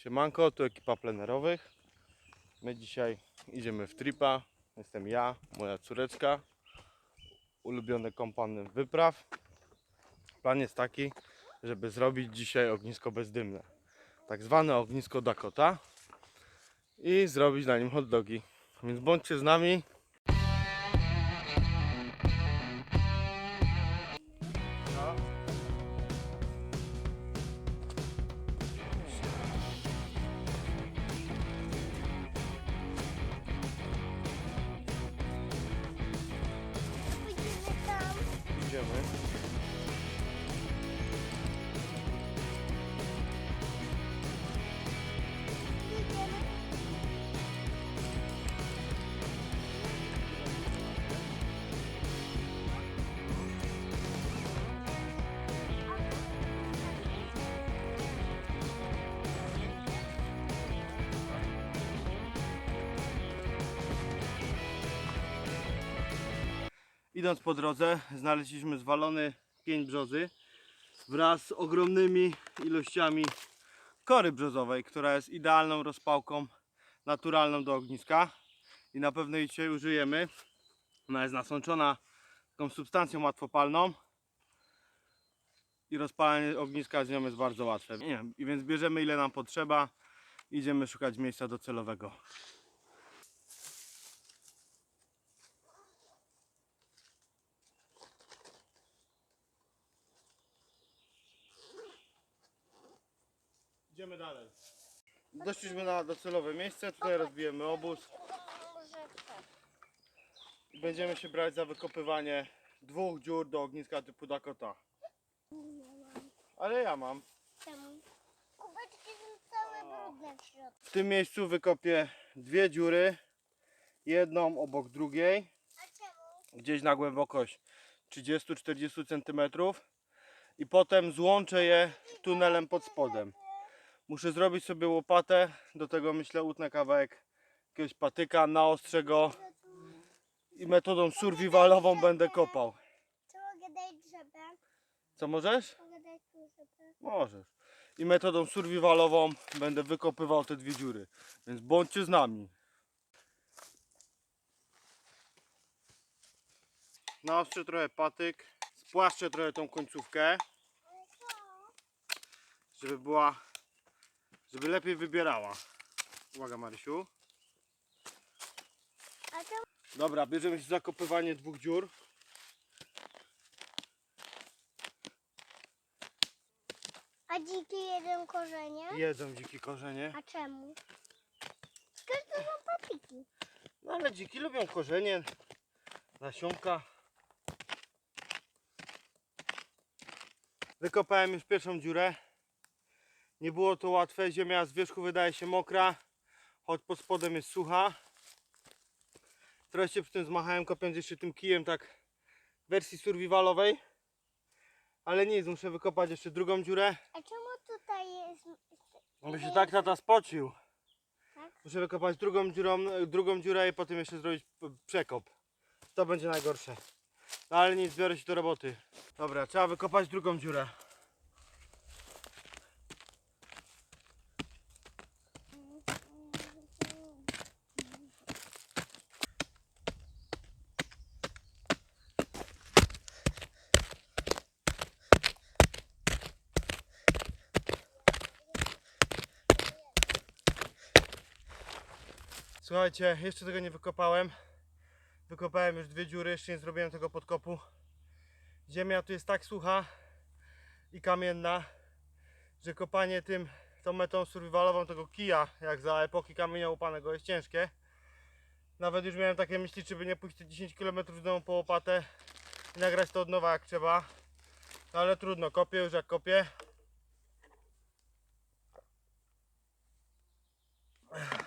Siemanko, tu ekipa plenerowych. My dzisiaj idziemy w tripa. Jestem ja, moja córeczka. Ulubiony kompan wypraw. Plan jest taki, żeby zrobić dzisiaj ognisko bezdymne. Tak zwane ognisko Dakota. I zrobić na nim hot dogi. Więc bądźcie z nami. Idziemy. Idąc po drodze, znaleźliśmy zwalony pień brzozy wraz z ogromnymi ilościami kory brzozowej, która jest idealną rozpałką naturalną do ogniska i na pewno jej dzisiaj użyjemy. Ona jest nasączona taką substancją łatwopalną i rozpalanie ogniska z nią jest bardzo łatwe. Nie więc bierzemy ile nam potrzeba idziemy szukać miejsca docelowego. Idziemy dalej. Doszliśmy na docelowe miejsce, tutaj rozbijemy obóz i będziemy się brać za wykopywanie dwóch dziur do ogniska typu Dakota. Ale ja mam. Czemu? Kubeczki są całe brudne w środku. W tym miejscu wykopię dwie dziury, jedną obok drugiej, A czemu? gdzieś na głębokość 30-40 cm i potem złączę je tunelem pod spodem. Muszę zrobić sobie łopatę, do tego myślę utnę kawałek jakiegoś patyka, naostrzę go i metodą survivalową będę kopał. Czy mogę dać drzewę? Co możesz? Mogę dać drzewę? Możesz. I metodą survivalową będę wykopywał te dwie dziury. Więc bądźcie z nami. Naostrzę trochę patyk, spłaszczę trochę tą końcówkę, żeby była, żeby lepiej wybierała. Uwaga Marysiu. A? Dobra, bierzemy się za zakopywanie dwóch dziur. A dziki jeden korzenie? Jedzą dziki korzenie. A czemu? Skąd to są patyki? No ale dziki lubią korzenie, nasionka. Wykopałem już pierwszą dziurę. Nie było to łatwe, ziemia z wierzchu wydaje się mokra, choć pod spodem jest sucha. Trochę się przy tym zmachałem, kopiąc jeszcze tym kijem tak w wersji survivalowej. Ale nic, muszę wykopać jeszcze drugą dziurę. A czemu tutaj jest... Bo się tak tata spocił. Tak? Muszę wykopać drugą, dziurą, drugą dziurę i potem jeszcze zrobić przekop. To będzie najgorsze. No ale nic, biorę się do roboty. Dobra, trzeba wykopać drugą dziurę. Słuchajcie, jeszcze tego nie wykopałem. Wykopałem już dwie dziury, jeszcze nie zrobiłem tego podkopu. Ziemia tu jest tak sucha i kamienna, że kopanie tym, tą metą survivalową tego kija, jak za epoki kamienia upanego jest ciężkie. Nawet już miałem takie myśli, czy by nie pójść te 10 km w domu po łopatę i nagrać to od nowa jak trzeba. No ale trudno, kopię już jak kopię.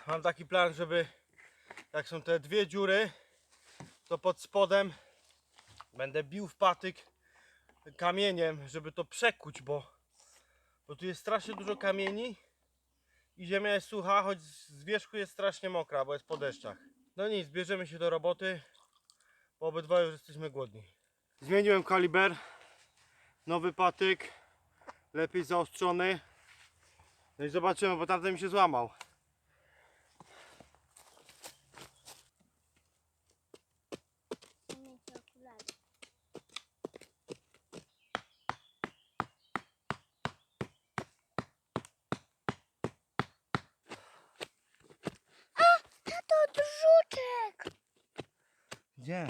Mam taki plan, żeby jak są te dwie dziury, to pod spodem będę bił w patyk kamieniem, żeby to przekuć, bo, bo tu jest strasznie dużo kamieni i ziemia jest sucha, choć z wierzchu jest strasznie mokra, bo jest po deszczach. No nic, bierzemy się do roboty, bo obydwoje już jesteśmy głodni. Zmieniłem kaliber, nowy patyk, lepiej zaostrzony. No i zobaczymy, bo tamten mi się złamał. Mieć okulary. A, tato, drzuczek! Gdzie?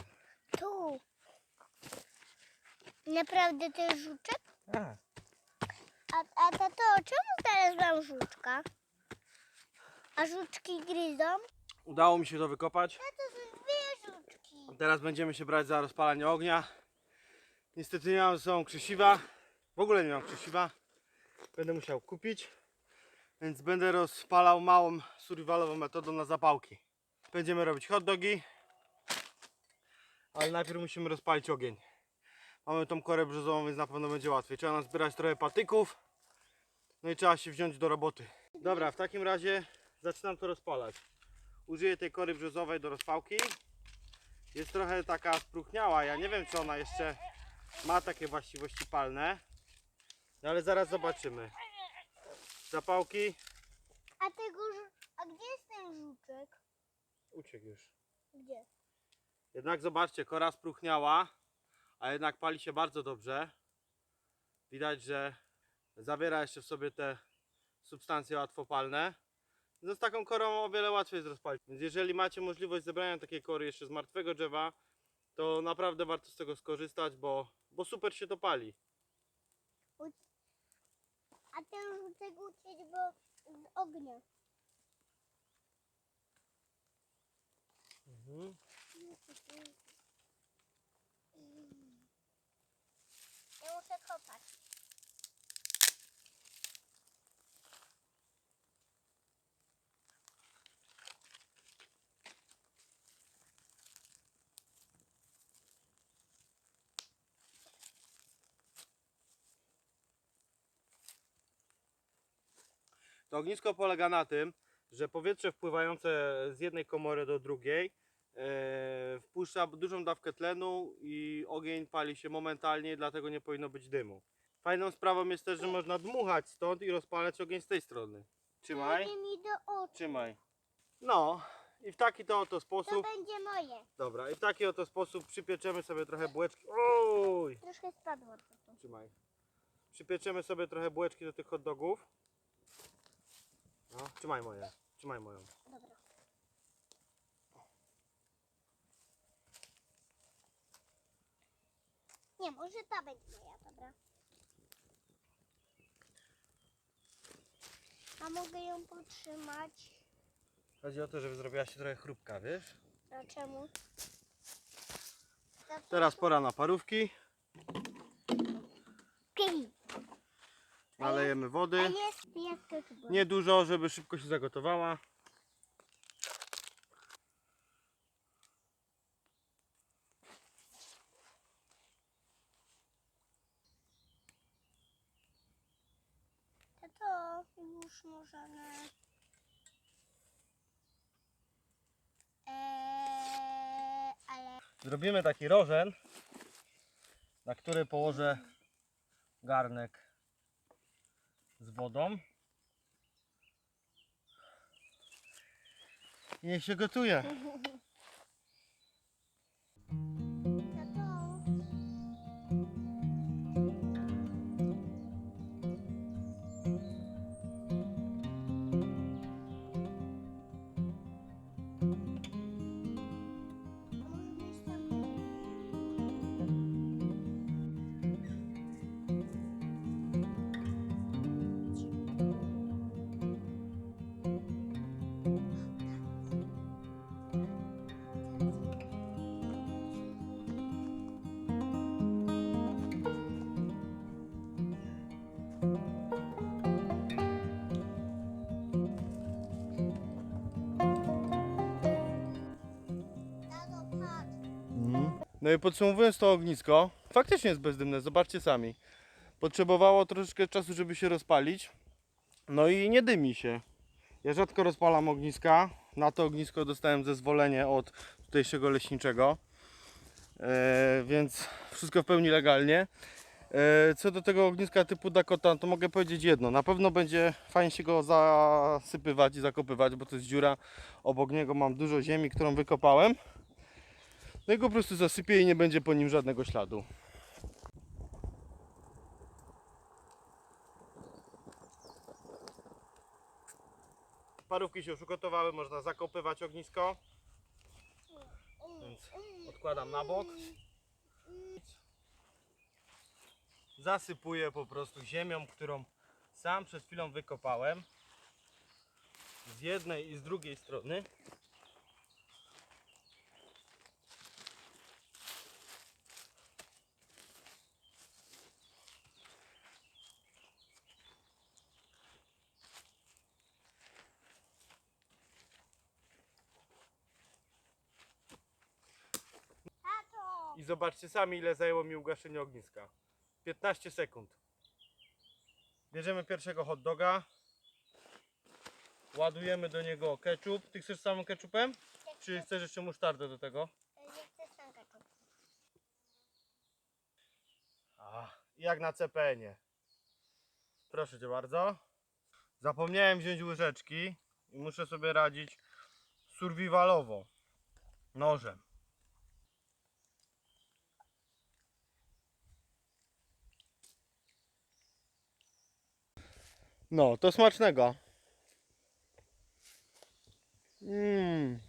Tu. Naprawdę to jest żuczek? A. A, a tato, czemu znalazłam żuczka? A żuczki gryzą? Udało mi się to wykopać. Tato, są dwie żuczki. Teraz będziemy się brać za rozpalanie ognia. Niestety nie mam ze sobą krzesiwa. W ogóle nie mam krzesiwa. Będę musiał kupić. Więc będę rozpalał małą survivalową metodą na zapałki. Będziemy robić hot dogi. Ale najpierw musimy rozpalić ogień. Mamy tą korę brzozową, więc na pewno będzie łatwiej. Trzeba nazbierać trochę patyków. No i trzeba się wziąć do roboty. Dobra, w takim razie zaczynam to rozpalać. Użyję tej kory brzozowej do rozpałki. Jest trochę taka spróchniała. Ja nie wiem, czy ona jeszcze ma takie właściwości palne. No ale zaraz zobaczymy. Zapałki. A tego A gdzie jest ten żuczek? Uciekł już. Gdzie? Jednak zobaczcie, kora spróchniała, a jednak pali się bardzo dobrze. Widać, że zawiera jeszcze w sobie te substancje łatwopalne. No z taką korą o wiele łatwiej jest rozpalić. Więc jeżeli macie możliwość zebrania takiej kory jeszcze z martwego drzewa, to naprawdę warto z tego skorzystać, bo, bo super się to pali. A ten żuczek uciekł bo z ognia. Ja muszę kopać. To ognisko polega na tym, że powietrze wpływające z jednej komory do drugiej wpuszcza dużą dawkę tlenu i ogień pali się momentalnie, dlatego nie powinno być dymu. Fajną sprawą jest też, że można dmuchać stąd i rozpalać ogień z tej strony. Trzymaj, Idzie mi do oczu. trzymaj. No i w taki to oto To sposób, będzie moje. dobra, i w taki oto sposób przypieczemy sobie trochę bułeczki. Oj! Troszkę spadło to. Trzymaj. Przypieczemy sobie trochę bułeczki do tych hot dogów. No, trzymaj moje, trzymaj moją. Dobra. Nie, może ta będzie moja, dobra. A mogę ją potrzymać? Chodzi o to, żeby zrobiła się trochę chrupka, wiesz? A czemu? Za co Teraz pora na parówki. Okej. Nalejemy A wody. jest, jest ketchup. Nie dużo, żeby szybko się zagotowała. To już możemy... Eee, ale... Zrobimy taki rożen, na który położę garnek z wodą. I niech się gotuje. No i podsumowując to ognisko, faktycznie jest bezdymne, zobaczcie sami. Potrzebowało troszeczkę czasu, żeby się rozpalić. No i nie dymi się. Ja rzadko rozpalam ogniska. Na to ognisko dostałem zezwolenie od tutejszego leśniczego. E, więc wszystko w pełni legalnie. E, Co do tego ogniska typu Dakota, to mogę powiedzieć jedno. Na pewno będzie fajnie się go zasypywać i zakopywać, bo to jest dziura. Obok niego mam dużo ziemi, którą wykopałem. No i go po prostu zasypię i nie będzie po nim żadnego śladu. Parówki się już ugotowały, można zakopywać ognisko. Więc odkładam na bok. Zasypuję po prostu ziemią, którą sam przed chwilą wykopałem. Z jednej i z drugiej strony. I zobaczcie sami ile zajęło mi ugaszenie ogniska. 15 sekund. Bierzemy pierwszego hot doga. Ładujemy do niego ketchup. Ty chcesz samym ketchupem? Czy chcesz jeszcze musztardę do tego? Nie chcę sam taką. A, jak na CPN-ie. Proszę cię bardzo. Zapomniałem wziąć łyżeczki i muszę sobie radzić survivalowo. Nożem. No, to smacznego. Mmm.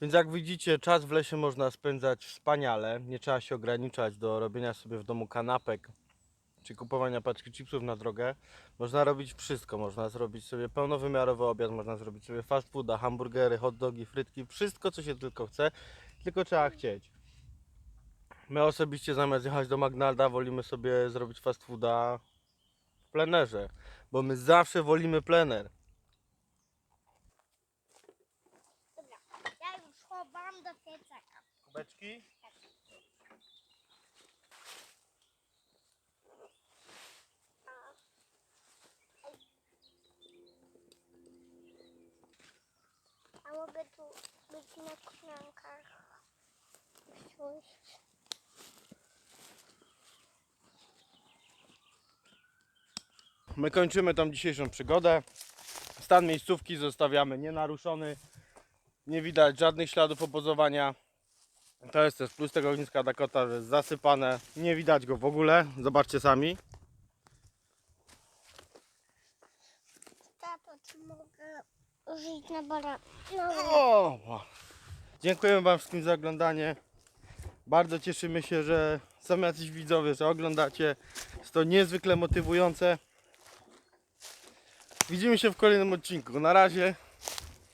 Więc jak widzicie, czas w lesie można spędzać wspaniale. Nie trzeba się ograniczać do robienia sobie w domu kanapek czy kupowania paczki chipsów na drogę. Można robić wszystko. Można zrobić sobie pełnowymiarowy obiad, można zrobić sobie fast fooda, hamburgery, hot dogi, frytki, wszystko co się tylko chce, tylko trzeba chcieć. My osobiście zamiast jechać do McDonalda wolimy sobie zrobić fast fooda w plenerze, bo my zawsze wolimy plener. Dobra, ja już chowam do piecaka. Kubeczki? A mogę tu być na konankach. Siąść. My kończymy tą dzisiejszą przygodę. Stan miejscówki zostawiamy nienaruszony. Nie widać żadnych śladów obozowania. To jest też plus tego ogniska Dakota, że jest zasypane. Nie widać go w ogóle. Zobaczcie sami. Tato, czy mogę żyć na bara? No, O! Dziękujemy Wam wszystkim za oglądanie. Bardzo cieszymy się, że są jacyś widzowie, że oglądacie. Jest to niezwykle motywujące. Widzimy się w kolejnym odcinku. Na razie.